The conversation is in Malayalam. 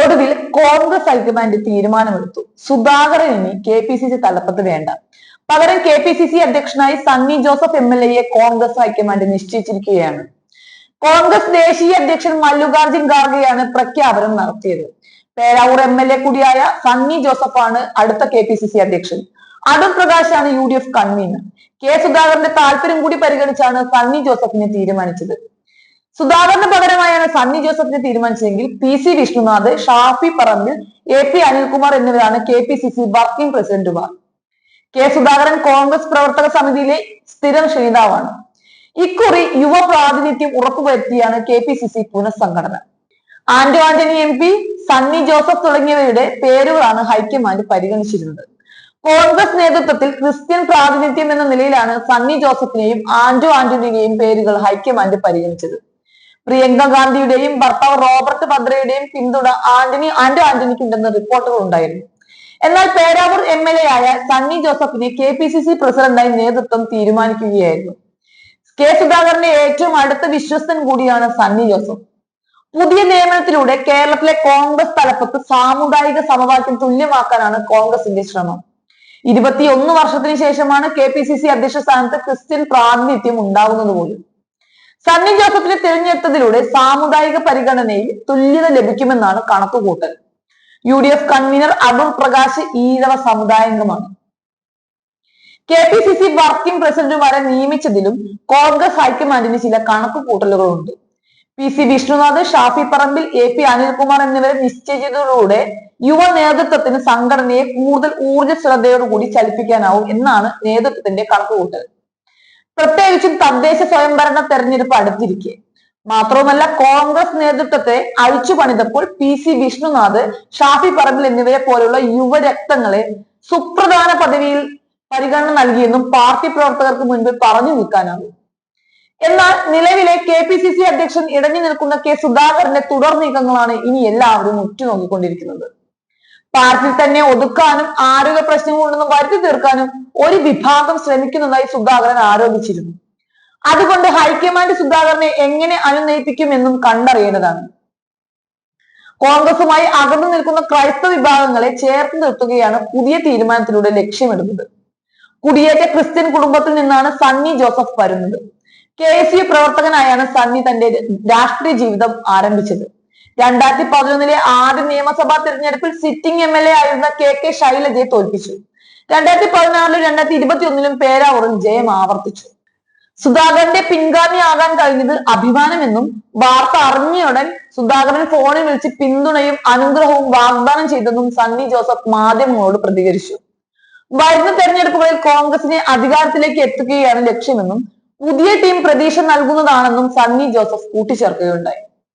ഒടുവിൽ കോൺഗ്രസ് ഹൈക്കമാൻഡ് തീരുമാനമെടുത്തു. സുധാകരൻ ഇനി കെ പി സി സി തലപ്പത്ത് വേണ്ട. പകരം കെ പി സി സി അധ്യക്ഷനായി സണ്ണി ജോസഫ് എം എൽ എയെ കോൺഗ്രസ് ഹൈക്കമാൻഡ് നിശ്ചയിച്ചിരിക്കുകയാണ്. കോൺഗ്രസ് ദേശീയ അധ്യക്ഷൻ മല്ലികാർജുൻ ഖാർഗെയാണ് പ്രഖ്യാപനം നടത്തിയത്. പേരാവൂർ എം എൽ എ കൂടിയായ സണ്ണി ജോസഫാണ് അടുത്ത കെ പി സി സി അധ്യക്ഷൻ. Adoor പ്രകാശാണ് U D F convener. K സുധാകരന്റെ താല്പര്യം കൂടി പരിഗണിച്ചാണ് സണ്ണി ജോസഫിനെ തീരുമാനിച്ചത്. സുധാകരന് പകരമായാണ് സണ്ണി ജോസഫിനെ തീരുമാനിച്ചതെങ്കിൽ P C Vishnunath Shafi Parambil A P Anilkumar എന്നിവരാണ് K P C C working പ്രസിഡന്റുമാർ. കെ സുധാകരൻ കോൺഗ്രസ് പ്രവർത്തക സമിതിയിലെ സ്ഥിരം ശ്രീതാവാണ്. ഇക്കുറി യുവ പ്രാതിനിധ്യം ഉറപ്പുവരുത്തിയാണ് കെ പി സി സി പുനഃസംഘടന. ആന്റോ ആന്റണി എം പി സണ്ണി ജോസഫ് തുടങ്ങിയവരുടെ പേരുകളാണ് ഹൈക്കമാൻഡ് പരിഗണിച്ചിരുന്നത്. കോൺഗ്രസ് നേതൃത്വത്തിൽ ക്രിസ്ത്യൻ പ്രാതിനിധ്യം എന്ന നിലയിലാണ് സണ്ണി ജോസഫിനെയും ആന്റോ ആന്റണിയുടെയും പേരുകൾ ഹൈക്കമാൻഡ് പരിഗണിച്ചത്. പ്രിയങ്ക ഗാന്ധിയുടെയും ഭർത്താവ് റോബർട്ട് ഭദ്രയുടെയും പിന്തുണ ആന്റണി ആന്റോ ആന്റണിക്കുണ്ടെന്ന് റിപ്പോർട്ടുകൾ ഉണ്ടായിരുന്നു. എന്നാൽ പേരാവൂർ എം എൽ എ ആയ സണ്ണി ജോസഫിനെ കെ പി സി സി പ്രസിഡന്റായി നേതൃത്വം തീരുമാനിക്കുകയായിരുന്നു. കെ സുധാകരന്റെ ഏറ്റവും അടുത്ത വിശ്വസ്തൻ കൂടിയാണ് സണ്ണി ജോസഫ്. പുതിയ നിയമനത്തിലൂടെ കേരളത്തിലെ കോൺഗ്രസ് തലപ്പത്ത് സാമുദായിക സമവാക്യം തുല്യമാക്കാനാണ് കോൺഗ്രസിന്റെ ശ്രമം. ഇരുപത്തിയൊന്ന് വർഷത്തിന് ശേഷമാണ് കെ പി സി സി അധ്യക്ഷ സ്ഥാനത്ത് ക്രിസ്ത്യൻ പ്രാതിനിധ്യം ഉണ്ടാകുന്നത് പോലും. സണ്ണി ജോസഫിനെ തിരഞ്ഞെടുത്തതിലൂടെ സാമുദായിക പരിഗണനയിൽ തുല്യത ലഭിക്കുമെന്നാണ് കണക്കുകൂട്ടൽ U D F convener Adoor Prakash Ezhava സമുദായാംഗമാണ് K P C C working പ്രസിഡന്റുമാരെ നിയമിച്ചതിലും കോൺഗ്രസ് ഹൈക്കമാൻഡിന് ചില കണക്കുകൂട്ടലുകളുണ്ട് P C Vishnunath Shafi Parambil A P Anilkumar എന്നിവരെ നിശ്ചയിച്ചതിലൂടെ യുവ നേതൃത്വത്തിന് സംഘടനയെ കൂടുതൽ ഊർജസ്വലതയോടുകൂടി ചലിപ്പിക്കാനാവും എന്നാണ് നേതൃത്വത്തിന്റെ കണക്കുകൂട്ടൽ പ്രത്യേകിച്ചും തദ്ദേശ സ്വയംഭരണ തെരഞ്ഞെടുപ്പ് അടുത്തിരിക്കെ. മാത്രവുമല്ല കോൺഗ്രസ് നേതൃത്വത്തെ അഴിച്ചു പണിതപ്പോൾ പി സി വിഷ്ണുനാഥ് ഷാഫി പറമ്പിൽ എന്നിവരെ പോലുള്ള യുവരക്തങ്ങളെ സുപ്രധാന പദവിയിൽ പരിഗണന നൽകിയെന്നും പാർട്ടി പ്രവർത്തകർക്ക് മുൻപിൽ പറഞ്ഞു നിൽക്കാനാകും. എന്നാൽ നിലവിലെ കെ പി സി സി അധ്യക്ഷൻ ഇടഞ്ഞു നിൽക്കുന്ന കെ സുധാകരന്റെ തുടർ നീക്കങ്ങളാണ് ഇനി എല്ലാവരും ഉറ്റുനോക്കിക്കൊണ്ടിരിക്കുന്നത്. പാർട്ടിയിൽ തന്നെ ഒതുക്കാനും ആരോഗ്യ പ്രശ്നങ്ങളുണ്ടെന്ന് വരുത്തി തീർക്കാനും ഒരു വിഭാഗം ശ്രമിക്കുന്നതായി സുധാകരൻ ആരോപിച്ചിരുന്നു. അതുകൊണ്ട് ഹൈക്കമാൻഡ് സുധാകരനെ എങ്ങനെ അനുനയിപ്പിക്കുമെന്നും കണ്ടറിയേണ്ടതാണ്. കോൺഗ്രസുമായി അകന്നു നിൽക്കുന്ന ക്രൈസ്തവ വിഭാഗങ്ങളെ ചേർത്ത് നിർത്തുകയാണ് പുതിയ തീരുമാനത്തിലൂടെ ലക്ഷ്യമിടുന്നത്. കുടിയേറ്റ ക്രിസ്ത്യൻ കുടുംബത്തിൽ നിന്നാണ് സണ്ണി ജോസഫ് വരുന്നത്. കെ എസ് യു പ്രവർത്തകനായാണ് സണ്ണി തന്റെ രാഷ്ട്രീയ ജീവിതം ആരംഭിച്ചത്. രണ്ടായിരത്തി പതിനൊന്നിലെ ആദ്യ നിയമസഭാ തിരഞ്ഞെടുപ്പിൽ സിറ്റിംഗ് എം എൽ എ ആയിരുന്ന കെ കെ ശൈലജയെ തോൽപ്പിച്ചു. രണ്ടായിരത്തി പതിനാറിലും രണ്ടായിരത്തി ഇരുപത്തി ഒന്നിലും പേരാവൂറിൽ ജയം ആവർത്തിച്ചു സുധാകരന്റെ പിൻഗാമിയാകാൻ കഴിഞ്ഞത് അഭിമാനമെന്നും വാർത്ത അറിഞ്ഞയുടൻ സുധാകരൻ ഫോണിൽ വിളിച്ച് പിന്തുണയും അനുഗ്രഹവും വാഗ്ദാനം ചെയ്തെന്നും സണ്ണി ജോസഫ് മാധ്യമങ്ങളോട് പ്രതികരിച്ചു. വരുന്ന തെരഞ്ഞെടുപ്പുകളിൽ കോൺഗ്രസിനെ അധികാരത്തിലേക്ക് എത്തുകയാണ് ലക്ഷ്യമെന്നും പുതിയ ടീം പ്രതീക്ഷ നൽകുന്നതാണെന്നും സണ്ണി ജോസഫ് കൂട്ടിച്ചേർക്കുകയുണ്ടായി.